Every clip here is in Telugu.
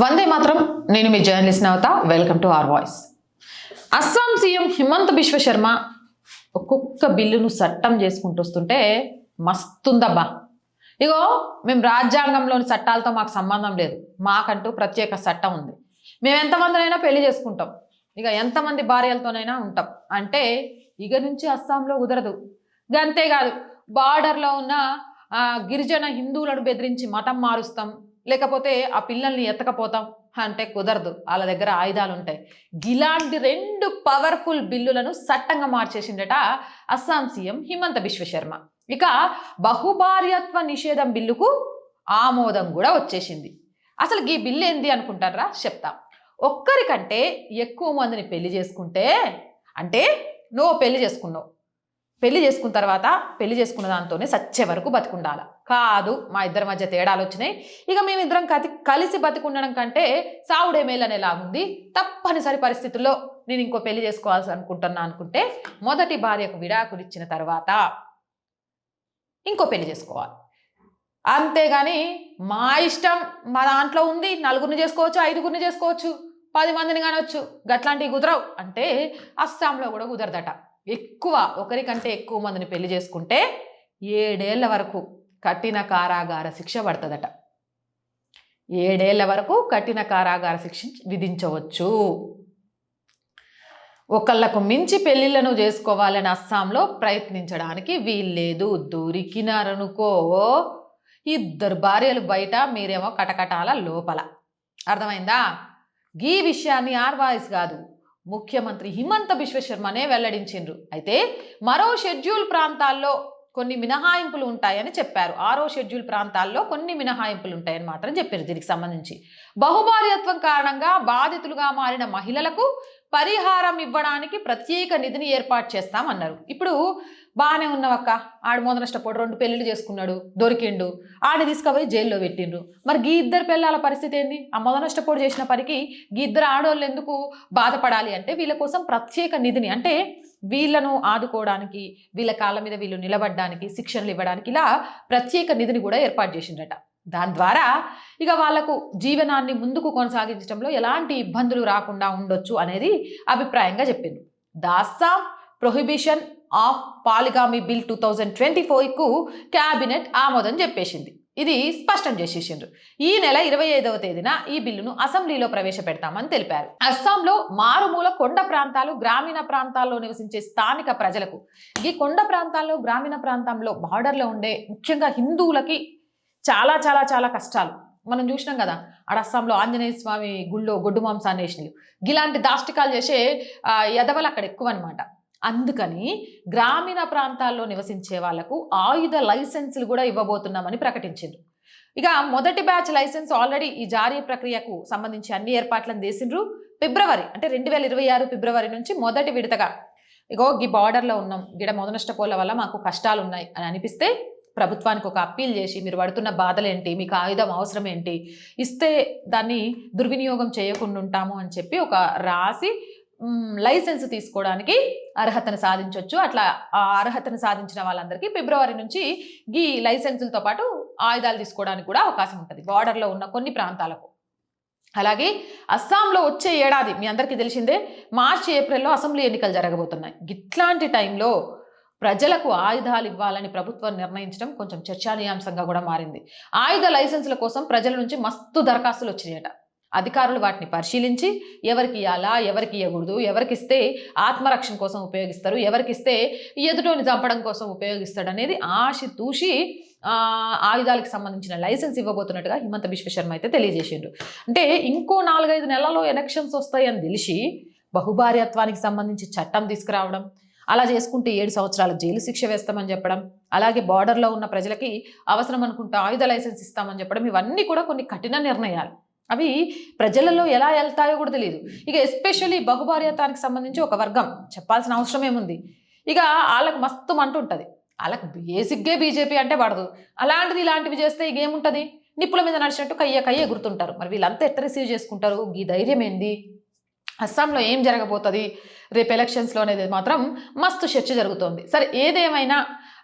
వందే మాత్రం నేను మీ journalist Navata welcome to R voice. Assam CM Himanta Biswa Sarma ఒక్కొక్క బిల్లును చట్టం చేసుకుంటూ వస్తుంటే మస్తుందబ్బా. ఇగో మేము రాజ్యాంగంలోని చట్టాలతో మాకు సంబంధం లేదు. మాకంటూ ప్రత్యేక చట్టం ఉంది. మేము ఎంతమందినైనా పెళ్ళి చేసుకుంటాం. ఇక ఎంతమంది భార్యలతోనైనా ఉంటాం. అంటే ఇక నుంచి అస్సాంలో కుదరదు. అంతేకాదు బార్డర్లో ఉన్న గిరిజన హిందువులను బెదిరించి మతం మారుస్తాం. లేకపోతే ఆ పిల్లల్ని ఎత్తకపోతాం? అంటే కుదరదు. వాళ్ళ దగ్గర ఆయుధాలు ఉంటాయి ఇలాంటి రెండు పవర్ఫుల్ బిల్లులను చట్టంగా మార్చేసిండట అస్సాం సీఎం హిమంత విశ్వశర్మ ఇక బహుభార్యత్వ నిషేధం బిల్లుకు ఆమోదం కూడా వచ్చేసింది. అసలు ఈ బిల్లు ఏంది అనుకుంటారా? చెప్తా. ఒక్కరికంటే ఎక్కువ మందిని పెళ్ళి చేసుకుంటే అంటే నువ్వు పెళ్ళి చేసుకున్నావు. పెళ్ళి చేసుకున్న తర్వాత పెళ్ళి చేసుకున్న దాంతోనే సచ్చే వరకు బతికుండాల. కాదు మా ఇద్దరి మధ్య తేడాలు వచ్చినాయి. ఇక మేమిద్దరం కతి కలిసి బతికుండడం కంటే సావుడే మేలనే ఉంది. తప్పనిసరి పరిస్థితుల్లో నేను ఇంకో పెళ్ళి చేసుకోవాల్సి అనుకుంటున్నా అనుకుంటే మొదటి భార్యకు విడాకులు ఇచ్చిన తర్వాత ఇంకో పెళ్ళి చేసుకోవాలి. అంతేగాని మా ఇష్టం మా దాంట్లో ఉంది. నలుగురిని చేసుకోవచ్చు ఐదుగురిని చేసుకోవచ్చు పది మందిని కానొచ్చు. గట్లాంటివి కుదరవు. అంటే అస్సాంలో కూడా కుదరదట. ఎక్కువ ఒకరికంటే ఎక్కువ మందిని పెళ్ళి చేసుకుంటే ఏడేళ్ళ వరకు కఠిన కారాగార శిక్ష పడుతుందట. ఏడేళ్ళ వరకు కఠిన కారాగార శిక్ష విధించవచ్చు. ఒకళ్ళకు మించి పెళ్ళిళ్ళను చేసుకోవాలని అస్సాంలో ప్రయత్నించడానికి వీల్లేదు. దొరికినారనుకో ఇద్దరు భార్యలు బయట మీరేమో కటకటాల లోపల. అర్థమైందా? ఈ విషయాన్ని ఆర్వాయిస్ కాదు. ముఖ్యమంత్రి హిమంత బిశ్వ శర్మనే వెల్లడించిండ్రు. అయితే మరో షెడ్యూల్ ప్రాంతాల్లో కొన్ని మినహాయింపులు ఉంటాయని చెప్పారు. ఆరో షెడ్యూల్ ప్రాంతాల్లో కొన్ని మినహాయింపులు ఉంటాయని మాత్రం చెప్పారు దీనికి సంబంధించి. బహుభార్యత్వం కారణంగా బాధితులుగా మారిన మహిళలకు పరిహారం ఇవ్వడానికి ప్రత్యేక నిధిని ఏర్పాటు చేస్తామన్నారు. ఇప్పుడు బాగానే ఉన్నవక్క ఆడు మొదనష్టపోడు రెండు పెళ్ళిళ్ళు చేసుకున్నాడు. దొరికిండు. ఆడిని తీసుకుపోయి జైల్లో పెట్టిండ్రు. మరి గీ ఇద్దరు పిల్లల పరిస్థితి ఏంది? ఆ మొదనష్టపోడు చేసిన పనికి గీ ఇద్దరు ఆడవాళ్ళు ఎందుకు బాధపడాలి అంటే వీళ్ళ కోసం ప్రత్యేక నిధిని అంటే వీళ్ళను ఆదుకోవడానికి వీళ్ళ కాళ్ళ మీద వీళ్ళు నిలబడడానికి శిక్షణలు ఇవ్వడానికి ఇలా ప్రత్యేక నిధిని కూడా ఏర్పాటు చేసిండట దాని ద్వారా ఇక వాళ్ళకు జీవనాన్ని ముందుకు కొనసాగించడంలో ఎలాంటి ఇబ్బందులు రాకుండా ఉండొచ్చు అనేది అభిప్రాయంగా చెప్పింది. దాస్సాం prohibition of పాలిగామి bill two thousand twenty fork cabinet ఆమోదం చెప్పేసింది. ఇది స్పష్టం చేసేసిండ్రు. ఈ నెల ఇరవై ఐదవ తేదీన ఈ బిల్లును అసెంబ్లీలో ప్రవేశపెడతామని తెలిపారు. అస్సాంలో మారుమూల కొండ ప్రాంతాలు గ్రామీణ ప్రాంతాల్లో నివసించే స్థానిక ప్రజలకు ఈ కొండ ప్రాంతాల్లో గ్రామీణ ప్రాంతంలో బార్డర్లో ఉండే ముఖ్యంగా హిందువులకి చాలా చాలా చాలా కష్టాలు. మనం చూసినాం కదా ఆడ అస్సాంలో ఆంజనేయ స్వామి గుళ్ళో గొడ్డు మాంసాన్ని వేసినవి ఇలాంటి దాష్టికాలు చేసే ఎదవలు అక్కడ ఎక్కువ అనమాట అందుకని గ్రామీణ ప్రాంతాల్లో నివసించే వాళ్ళకు ఆయుధ లైసెన్సులు కూడా ఇవ్వబోతున్నామని ప్రకటించింది ఇక మొదటి బ్యాచ్ లైసెన్స్ ఆల్రెడీ ఈ జారీ ప్రక్రియకు సంబంధించి అన్ని ఏర్పాట్లను చేసిండ్రు ఫిబ్రవరి అంటే రెండు వేల ఇరవై ఆరు ఫిబ్రవరి నుంచి మొదటి విడతగా. ఇగో ఈ బార్డర్లో ఉన్నాం. గిడ మొదనష్టపోల వల్ల మాకు కష్టాలు ఉన్నాయి అని అనిపిస్తే ప్రభుత్వానికి ఒక అప్పీల్ చేసి మీరు పడుతున్న బాధలు ఏంటి మీకు ఆయుధం అవసరం ఏంటి ఇస్తే దాన్ని దుర్వినియోగం చేయకుండా ఉంటాము అని చెప్పి ఒక రాసి లైసెన్స్ తీసుకోవడానికి అర్హతను సాధించవచ్చు అట్లా ఆ అర్హతను సాధించిన వాళ్ళందరికీ ఫిబ్రవరి నుంచి ఈ లైసెన్సులతో పాటు ఆయుధాలు తీసుకోవడానికి కూడా అవకాశం ఉంటుంది బార్డర్లో ఉన్న కొన్ని ప్రాంతాలకు. అలాగే అస్సాంలో వచ్చే ఏడాది మీ అందరికీ తెలిసిందే మార్చి ఏప్రిల్లో అసెంబ్లీ ఎన్నికలు జరగబోతున్నాయి. ఇట్లాంటి టైంలో ప్రజలకు ఆయుధాలు ఇవ్వాలని ప్రభుత్వం నిర్ణయించడం కొంచెం చర్చానీయాంశంగా కూడా మారింది. ఆయుధ లైసెన్సుల కోసం ప్రజల నుంచి మస్తు దరఖాస్తులు వచ్చినాయట. అధికారులు వాటిని పరిశీలించి ఎవరికి ఇవ్వాలా ఎవరికి ఇవ్వకూడదు ఎవరికి ఇస్తే ఆత్మరక్షణ కోసం ఉపయోగిస్తారు ఎవరికి ఇస్తే ఎదుటోని చంపడం కోసం ఉపయోగిస్తాడు అనేది ఆశి తూషి ఆయుధాలకు సంబంధించిన లైసెన్స్ ఇవ్వబోతున్నట్టుగా హిమంత విశ్వశర్మ అయితే తెలియజేసిండు. అంటే ఇంకో నాలుగైదు నెలల్లో ఎలక్షన్స్ వస్తాయని తెలిసి బహుభార్యత్వానికి సంబంధించి చట్టం తీసుకురావడం అలా చేసుకుంటే ఏడు సంవత్సరాల జైలు శిక్ష వేస్తామని చెప్పడం అలాగే బార్డర్లో ఉన్న ప్రజలకి అవసరం అనుకుంటే ఆయుధ లైసెన్స్ ఇస్తామని చెప్పడం ఇవన్నీ కూడా కొన్ని కఠిన నిర్ణయాలు. అవి ప్రజలలో ఎలా వెళ్తాయో కూడా తెలియదు ఇక ఎస్పెషల్లీ బహుభార్యతానికి సంబంధించి ఒక వర్గం చెప్పాల్సిన అవసరం ఏముంది? ఇక వాళ్ళకి మస్తు మంట ఉంటుంది. వాళ్ళకి బేసిక్గే బీజేపీ అంటే పడదు అలాంటిది ఇలాంటివి చేస్తే ఇక ఏముంటుంది? నిప్పుల మీద నడిచినట్టు కయ్య కయ్య గుర్తుంటారు మరి వీళ్ళంతా ఎట్ట రిసీవ్ చేసుకుంటారు? ఈ ధైర్యం ఏంది? అస్సాంలో ఏం జరగబోతుంది? రేపు ఎలక్షన్స్లో అనేది మాత్రం మస్తు చర్చ జరుగుతోంది. సరే ఏదేమైనా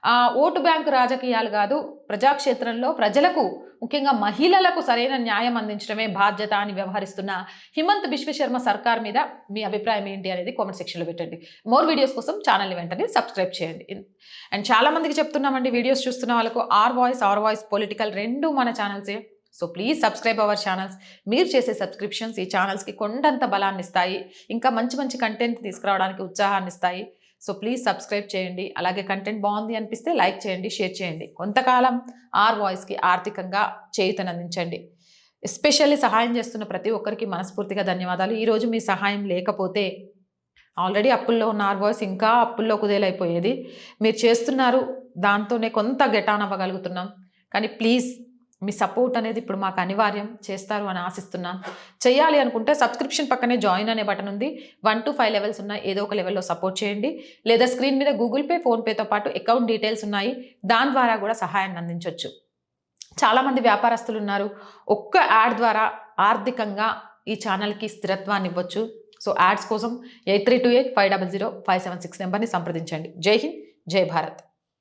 ఆ, ఓటు బ్యాంకు రాజకీయాలు కాదు ప్రజాక్షేత్రంలో ప్రజలకు ముఖ్యంగా మహిళలకు సరైన న్యాయం అందించడమే బాధ్యత అని వ్యవహరిస్తున్న హిమంత్ విశ్వశర్మ సర్కార్ మీద మీ అభిప్రాయం ఏంటి అనేది కామెంట్ సెక్షన్లో పెట్టండి. మోర్ వీడియోస్ కోసం ఛానల్ని వెంటనే సబ్స్క్రైబ్ చేయండి. అండ్ చాలా మందికి చెప్తున్నామండి వీడియోస్ చూస్తున్న వాళ్ళకు R voice R voice political రెండు మన ఛానల్సే so please subscribe our channels మీరు చేసే సబ్స్క్రిప్షన్స్ ఈ ఛానల్స్కి కొండంత బలాన్ని ఇస్తాయి ఇంకా మంచి మంచి కంటెంట్ తీసుకురావడానికి ఉత్సాహాన్ని ఇస్తాయి సో ప్లీజ్ సబ్స్క్రైబ్ చేయండి. అలాగే కంటెంట్ బాగుంది అనిపిస్తే లైక్ చేయండి షేర్ చేయండి. కొంతకాలం ఆర్ వాయిస్కి ఆర్థికంగా చేయుతనందించండి. ఎస్పెషల్లీ సహాయం చేస్తున్న ప్రతి ఒక్కరికి మనస్ఫూర్తిగా ధన్యవాదాలు. ఈరోజు మీ సహాయం లేకపోతే ఆల్రెడీ అప్పుల్లో ఉన్న ఆర్ వాయిస్ ఇంకా అప్పుల్లో కుదేలైపోయేది. మీరు చేస్తున్నారు దాంతోనే కొంత గెటాన్ అవ్వగలుగుతున్నాం కానీ ప్లీజ్ మీ సపోర్ట్ అనేది ఇప్పుడు మాకు అనివార్యం చేస్తారు అని ఆశిస్తున్నాం చేయాలి అనుకుంటే సబ్స్క్రిప్షన్ పక్కనే జాయిన్ అనే బటన్ ఉంది. వన్ టు ఫైవ్ లెవెల్స్ ఉన్న ఏదో ఒక లెవెల్లో సపోర్ట్ చేయండి. లేదా స్క్రీన్ మీద గూగుల్ పే ఫోన్పేతో పాటు అకౌంట్ డీటెయిల్స్ ఉన్నాయి. దాని ద్వారా కూడా సహాయాన్ని అందించవచ్చు చాలామంది వ్యాపారస్తులు ఉన్నారు. ఒక్క యాడ్ ద్వారా ఆర్థికంగా ఈ ఛానల్కి స్థిరత్వాన్ని ఇవ్వచ్చు. సో యాడ్స్ కోసం eight three two eight five double zero five seven six నెంబర్ని సంప్రదించండి. జై హింద్ జై భారత్.